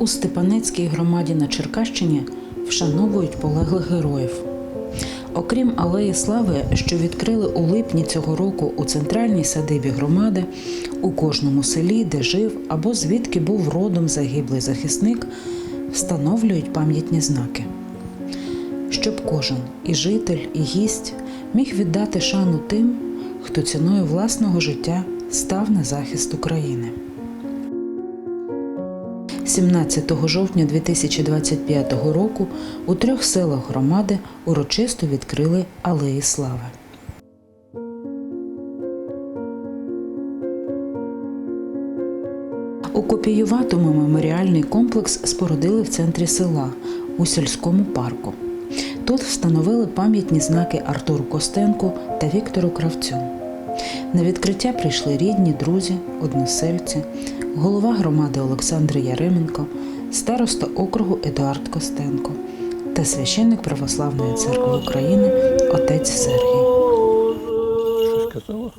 У Степанецькій громаді на Черкащині вшановують полеглих героїв. Окрім алеї слави, що відкрили у липні цього року у центральній садибі громади, у кожному селі, де жив або звідки був родом загиблий захисник, встановлюють пам'ятні знаки. Щоб кожен і житель, і гість міг віддати шану тим, хто ціною власного життя став на захист України. 17 жовтня 2025 року у трьох селах громади урочисто відкрили Алеї Слави. У Копіюватому меморіальний комплекс спорудили в центрі села у сільському парку. Тут встановили пам'ятні знаки Артуру Костенку та Віктору Кравцю. На відкриття прийшли рідні, друзі, односельці, голова громади Олександр Яременко, староста округу Едуард Костенко та священник Православної церкви України отець Сергій. Що сказала?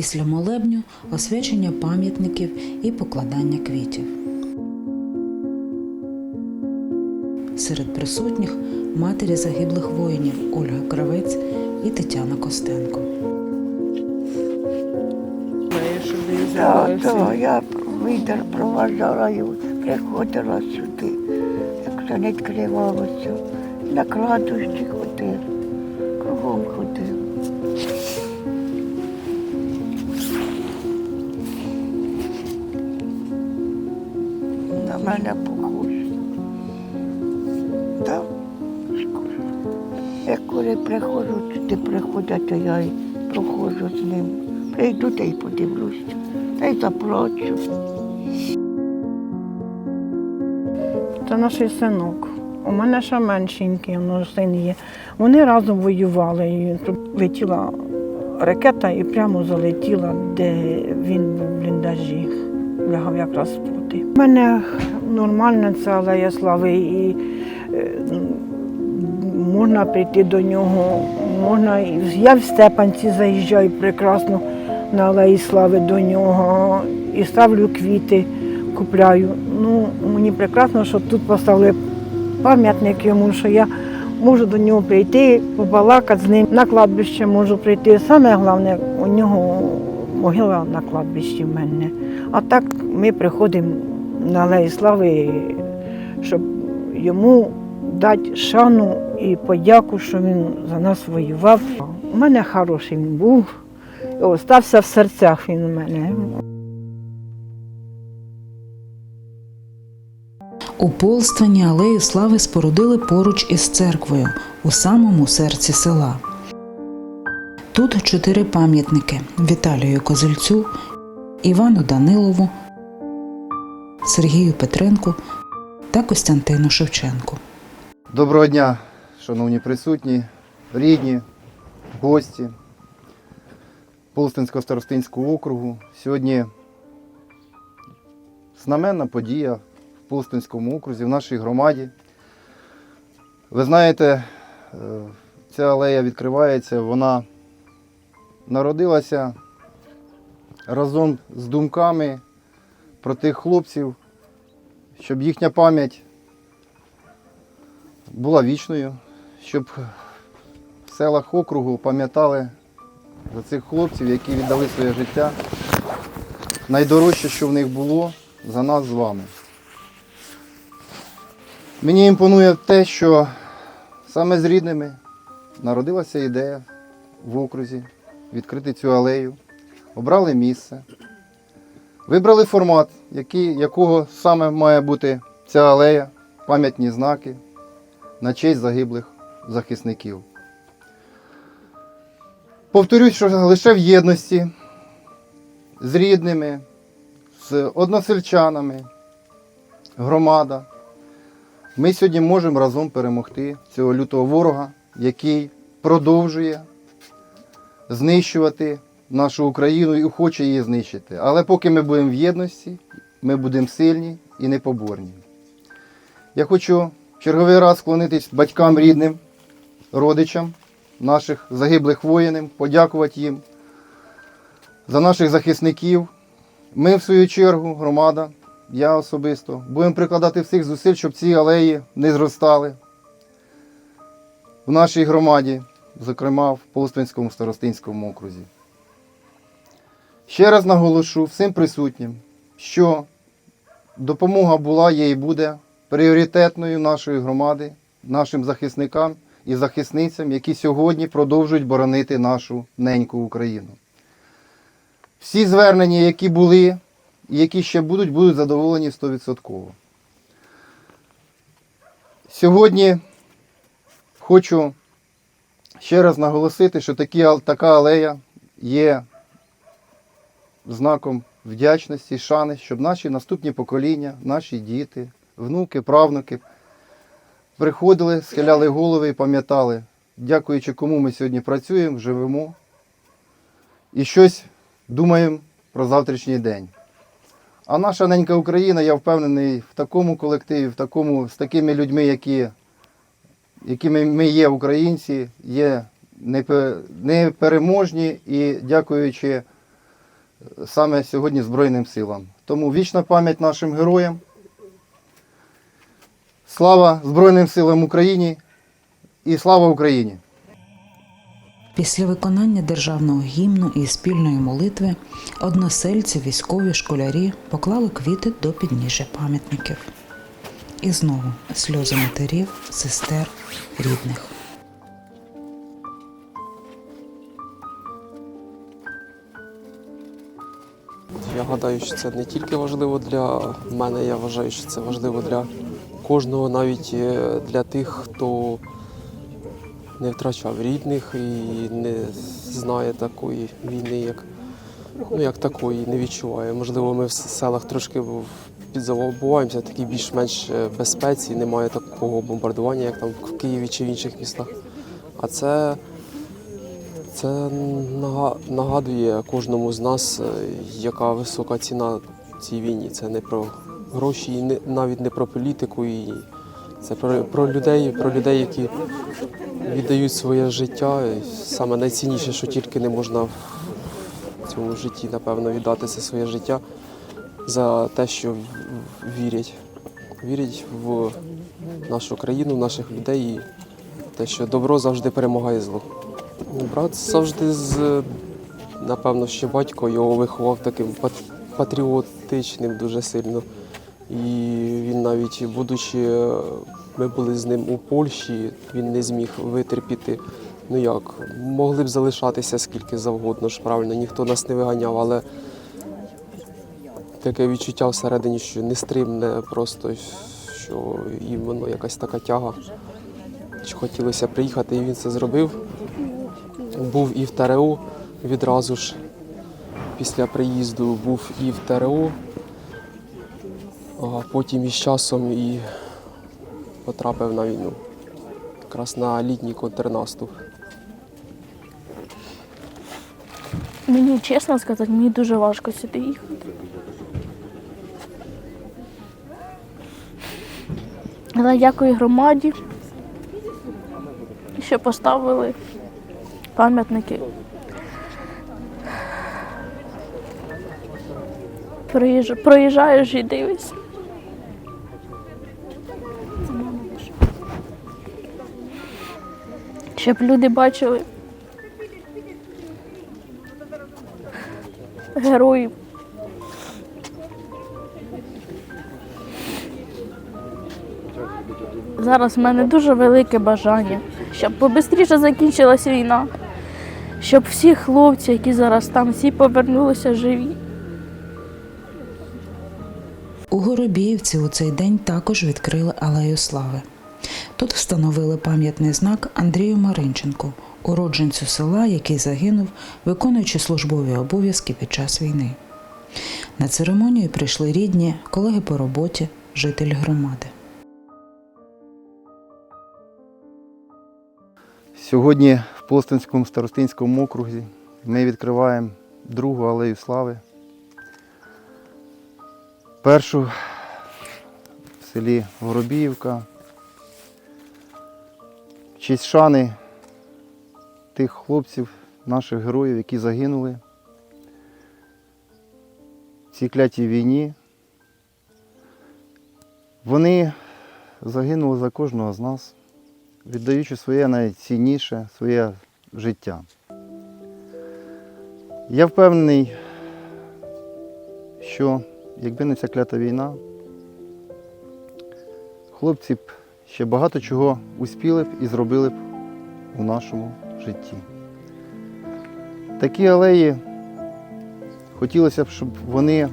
Після молебню освячення пам'ятників і покладання квітів. Серед присутніх матері загиблих воїнів Ольга Кравець і Тетяна Костенко. Я вітер проважала і приходила сюди, як це не відкривалося. На кладущі ходив, коли приходжу, сюди приходять, то я і проходжу з ним. Прийду та й подивлюся, та й заплачу. Це наш синок. У мене ще меншенький ну, син є. Вони разом воювали. І тут летіла ракета і прямо залетіла, де він був в бліндажі. Лягав якраз проти. У мене нормальна ця алея слави і е, можна прийти до нього. Можна, я в Степанці заїжджаю прекрасно на алеї слави до нього і ставлю квіти, купляю. Ну, мені прекрасно, що тут поставили пам'ятник йому, що я можу до нього прийти, побалакати з ним. На кладбище можу прийти. Саме головне, у нього могила на кладбищі в мене. А так ми приходимо на алеї слави, щоб йому дати шану і подяку, що він за нас воював. У мене хороший він був. і Остався в серцях він у мене. У Полствані алею слави спорудили поруч із церквою у самому серці села. Тут чотири пам'ятники Віталію Козельцю, Івану Данилову, Сергію Петренку та Костянтину Шевченку. Доброго дня, шановні присутні, рідні, гості Полстинського старостинського округу. Сьогодні знаменна подія в Полстинському окрузі, в нашій громаді. Ви знаєте, е, ця алея відкривається, вона народилася разом з думками про тих хлопців, щоб їхня пам'ять була вічною, щоб в селах округу пам'ятали за цих хлопців, які віддали своє життя. Найдорожче, що в них було, за нас з вами. Мені імпонує те, що саме з рідними народилася ідея в окрузі відкрити цю алею, обрали місце, вибрали формат, який, якого саме має бути ця алея, пам'ятні знаки на честь загиблих захисників. Повторюсь, що лише в єдності з рідними, з односельчанами, громада. Ми сьогодні можемо разом перемогти цього лютого ворога, який продовжує знищувати нашу Україну і хоче її знищити. Але поки ми будемо в єдності, ми будемо сильні і непоборні. Я хочу черговий раз склонитись батькам рідним, родичам наших загиблих воїнів, подякувати їм за наших захисників. Ми, в свою чергу, громада, я особисто, будемо прикладати всіх зусиль, щоб ці алеї не зростали в нашій громаді, зокрема в Полствинському старостинському окрузі. Ще раз наголошу всім присутнім, що допомога була, є і буде пріоритетною нашої громади, нашим захисникам і захисницям, які сьогодні продовжують боронити нашу неньку Україну. Всі звернення, які були і які ще будуть, будуть задоволені 100%. Сьогодні хочу ще раз наголосити, що такі, така алея є знаком вдячності, шани, щоб наші наступні покоління, наші діти, внуки, правнуки приходили, схиляли голови і пам'ятали, дякуючи кому ми сьогодні працюємо, живемо і щось думаємо про завтрашній день. А наша ненька Україна, я впевнений, в такому колективі, в такому, з такими людьми, які, якими ми є українці, є непереможні і дякуючи саме сьогодні Збройним силам. Тому вічна пам'ять нашим героям. Слава Збройним силам України і слава Україні! Після виконання державного гімну і спільної молитви односельці, військові, школярі поклали квіти до підніжжя пам'ятників. І знову сльози матерів, сестер, рідних. Я гадаю, що це не тільки важливо для мене, я вважаю, що це важливо для кожного, навіть е, для тих, хто не втрачав рідних і не знає такої війни, як, ну, як такої, не відчуває. Можливо, ми в селах трошки підзабуваємося, такі більш-менш е, безпеці, немає такого бомбардування, як там в Києві чи в інших містах. А це це нагадує кожному з нас, е, яка висока ціна цій війні. Це не про гроші, і не, навіть не про політику, і це про, про людей, про людей, які віддають своє життя. І саме найцінніше, що тільки не можна в цьому житті, напевно, віддати це своє життя за те, що вірять. Вірять в нашу країну, в наших людей і те, що добро завжди перемагає зло. Брат завжди з, напевно, ще батько його виховав таким патріотичним дуже сильно. І він навіть, будучи, е, ми були з ним у Польщі, він не зміг витерпіти. Ну як, могли б залишатися скільки завгодно ж, правильно, ніхто нас не виганяв, але таке відчуття всередині, що нестримне просто, що і воно якась така тяга. Що хотілося приїхати, і він це зробив був і в ТРО відразу ж. Після приїзду був і в ТРО, а потім із часом і потрапив на війну. Якраз на літній контрнаступ. Мені чесно сказати, мені дуже важко сюди їхати. Але дякую громаді, що поставили пам'ятники. Проїжджаєш і дивишся. Щоб люди бачили героїв. Зараз в мене дуже велике бажання, щоб побистріше закінчилася війна, щоб всі хлопці, які зараз там, всі повернулися живі. У Горобіївці у цей день також відкрили алею слави. Тут встановили пам'ятний знак Андрію Маринченку, уродженцю села, який загинув, виконуючи службові обов'язки під час війни. На церемонію прийшли рідні, колеги по роботі, жителі громади. Сьогодні в Постинському старостинському окрузі ми відкриваємо другу алею слави. Першу в селі Воробіївка. Честь шани тих хлопців, наших героїв, які загинули в цій клятій війні. Вони загинули за кожного з нас віддаючи своє найцінніше, своє життя. Я впевнений, що якби не ця клята війна, хлопці б ще багато чого успіли б і зробили б у нашому житті. Такі алеї хотілося б, щоб вони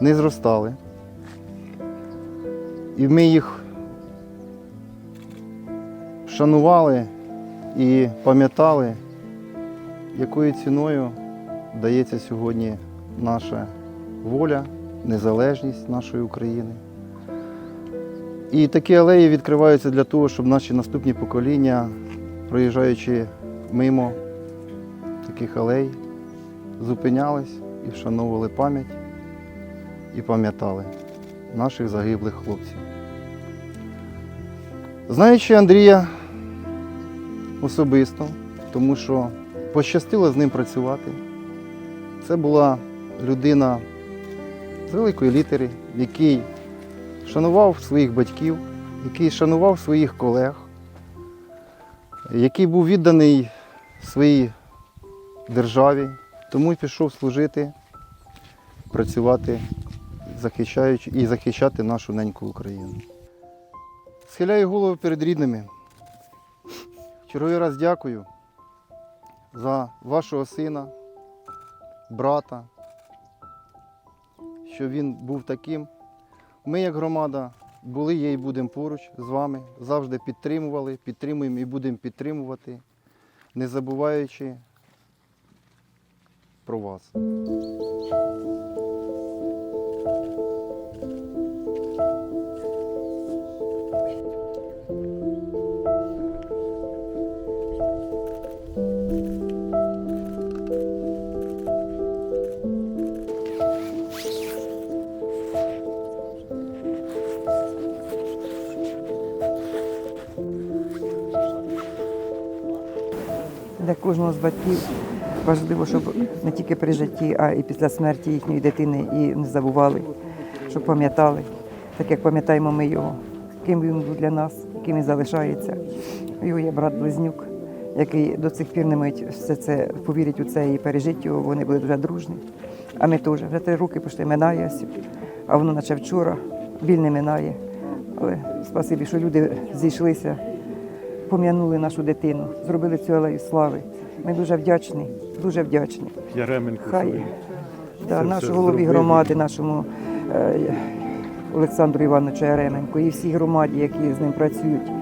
не зростали. І ми їх шанували і пам'ятали, якою ціною дається сьогодні наша воля, незалежність нашої України. І такі алеї відкриваються для того, щоб наші наступні покоління, проїжджаючи мимо таких алей, зупинялись і вшановували пам'ять і пам'ятали наших загиблих хлопців. Знаючи Андрія особисто, тому що пощастило з ним працювати. Це була людина з великої літери, який шанував своїх батьків, який шанував своїх колег, який був відданий своїй державі, тому й пішов служити, працювати, захищаючи і захищати нашу неньку Україну. Схиляю голову перед рідними. Черговий раз дякую за вашого сина, брата, що він був таким. Ми, як громада, були є і будемо поруч з вами, завжди підтримували, підтримуємо і будемо підтримувати, не забуваючи про вас. Для кожного з батьків важливо, щоб не тільки при житті, а і після смерті їхньої дитини і не забували, щоб пам'ятали, так як пам'ятаємо ми його, ким він був для нас, яким він залишається. Його є брат Близнюк, який до цих пір не мають все це повірить у це і пережить його. Вони були дуже дружні. А ми теж вже три роки пішли минає, а воно наче вчора, біль не минає. Але спасибі, що люди зійшлися пом'янули нашу дитину, зробили цю алею слави. Ми дуже вдячні, дуже вдячні. Яременко. Хай да, все голові громади, нашому е, Олександру Івановичу Яременко і всій громаді, які з ним працюють.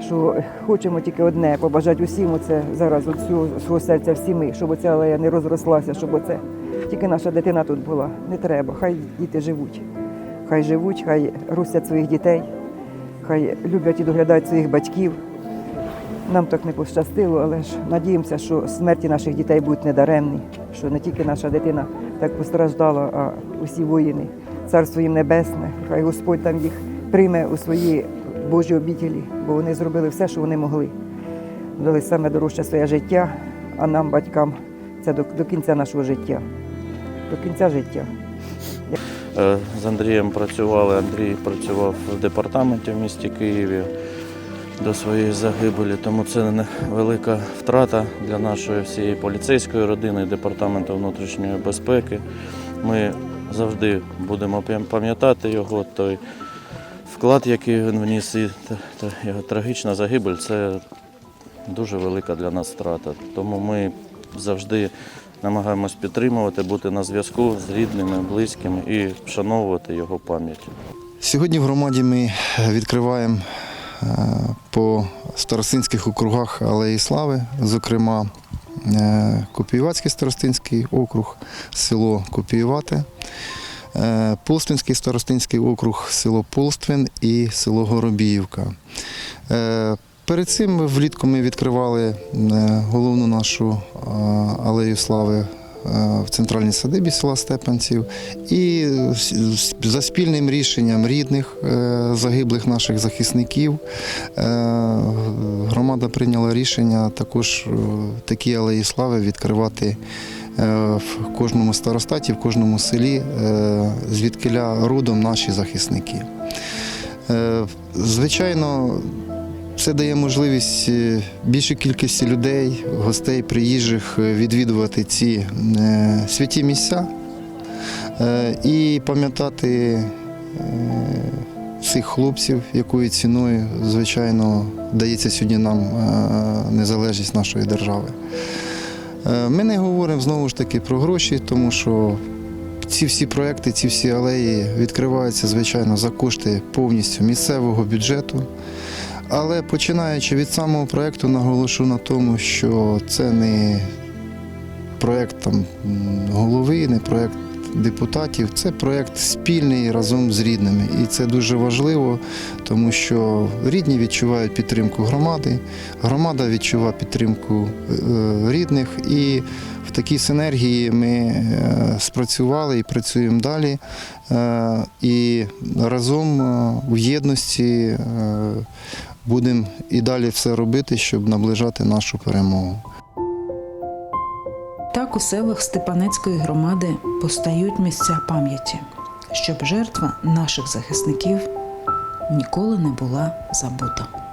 Що хочемо тільки одне, побажати усім оце зараз від свого серця всі ми, щоб оця алея не розрослася, щоб оце тільки наша дитина тут була. Не треба. Хай діти живуть. Хай живуть, хай ростять своїх дітей, хай люблять і доглядають своїх батьків. Нам так не пощастило, але ж надіємося, що смерті наших дітей будуть недаремні, що не тільки наша дитина так постраждала, а усі воїни, царство їм небесне, хай Господь там їх прийме у свої Божі обітелі, бо вони зробили все, що вони могли. Дали саме дорожче своє життя, а нам, батькам, це до, до кінця нашого життя. До кінця життя. Е, З Андрієм працювали. Андрій працював в департаменті в місті Києві до своєї загибелі, тому це велика втрата для нашої всієї поліцейської родини, департаменту внутрішньої безпеки. Ми завжди будемо пам'ятати його, той вклад, який він вніс, і його трагічна загибель це дуже велика для нас втрата. Тому ми завжди намагаємось підтримувати, бути на зв'язку з рідними, близькими і вшановувати його пам'ять. Сьогодні в громаді ми відкриваємо по старосинських округах Алеї Слави, зокрема е, Копіювацький старостинський округ, село Копіювати, е, Полствинський старостинський округ, село Полствин і село Горобіївка. Е, Перед цим влітку ми відкривали е, головну нашу е, алею слави е, в центральній садибі села Степанців. І за спільним рішенням рідних е, загиблих наших захисників е, громада прийняла рішення також е, такі алеї слави відкривати е, в кожному старостаті, в кожному селі, е, звідкиля родом наші захисники. Е, Звичайно, це дає можливість е, більшій кількості людей, гостей, приїжджих е, відвідувати ці е, святі місця і пам'ятати цих хлопців, якою ціною, звичайно, дається сьогодні нам незалежність нашої держави. Ми не говоримо знову ж таки про гроші, тому що ці всі проекти, ці всі алеї відкриваються, звичайно, за кошти повністю місцевого бюджету. Але починаючи від самого проєкту, наголошу на тому, що це не проєкт голови, не проєкт депутатів, це проєкт спільний разом з рідними. І це дуже важливо, тому що рідні відчувають підтримку громади, громада відчуває підтримку е, рідних. І в такій синергії ми е, спрацювали і працюємо далі. Е, І разом в єдності будемо і далі все робити, щоб наближати нашу перемогу. Так у селах Степанецької громади постають місця пам'яті, щоб жертва наших захисників ніколи не була забута.